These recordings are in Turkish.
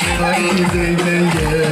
Haydi gel gel.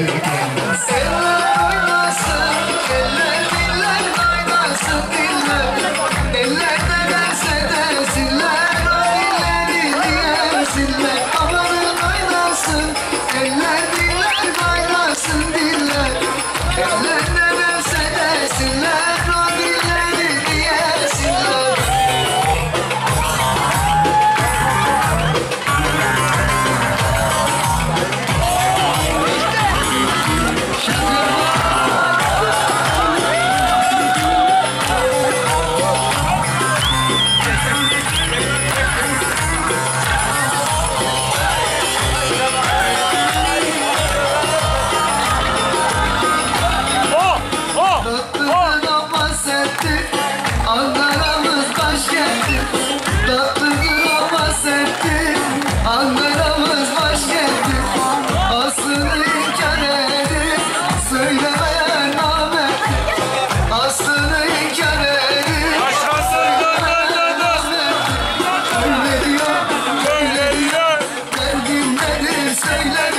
stay late.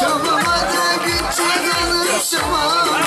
Şamama da git çakalım şamama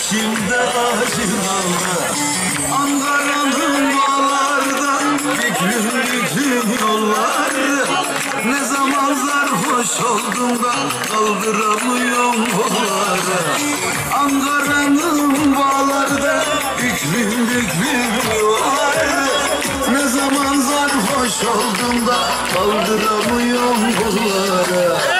içimde acılarla Ankara'nın bağlardan Büklüm büklüm yollarda Ne zaman sarhoş oldum da Kaldıramıyorum kolları Ankara'nın bağlarda Büklüm büklüm yollarda Ne zaman sarhoş oldum da Kaldıramıyorum kolları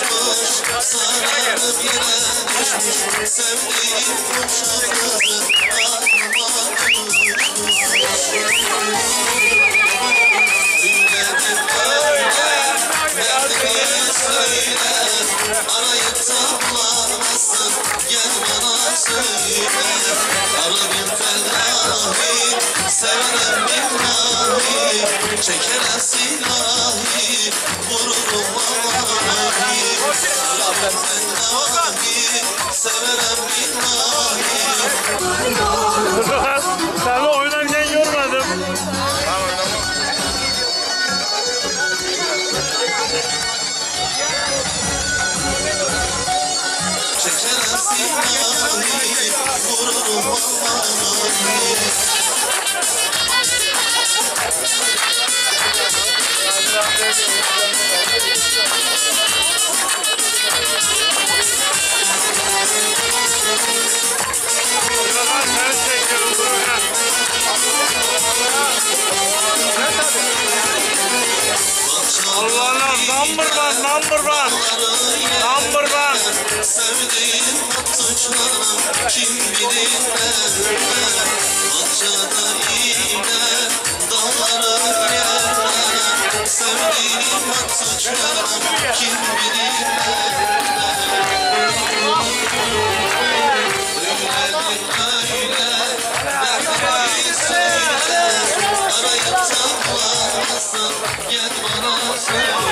boş sararıp yere düşmüş Sevdiğim komşu Ara bir number one, number one. Sevdiğim tuçlarım kim bilir nerede Bahçede iğne dağların yerine Sevdiğim tuçlarım kim bilir nerede Arayıp saklanmasın gel bana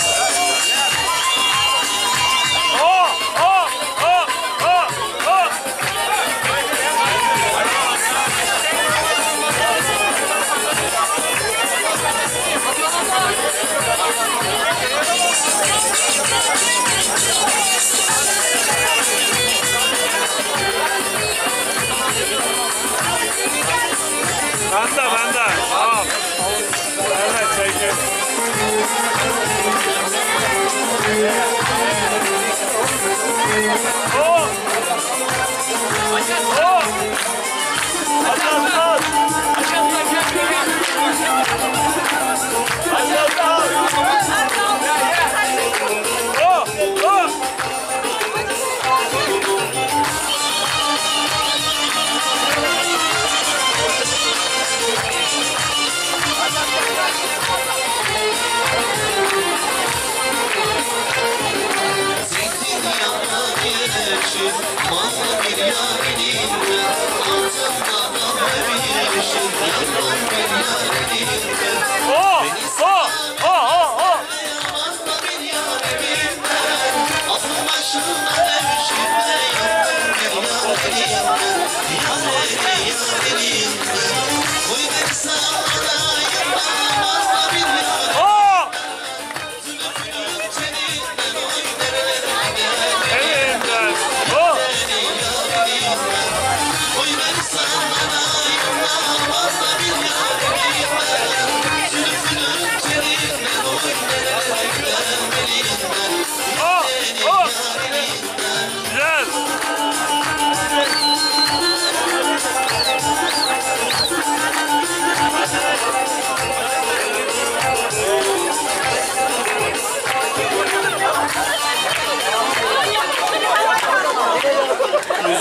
Yeah.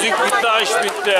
Müzik bitti, aş bitti.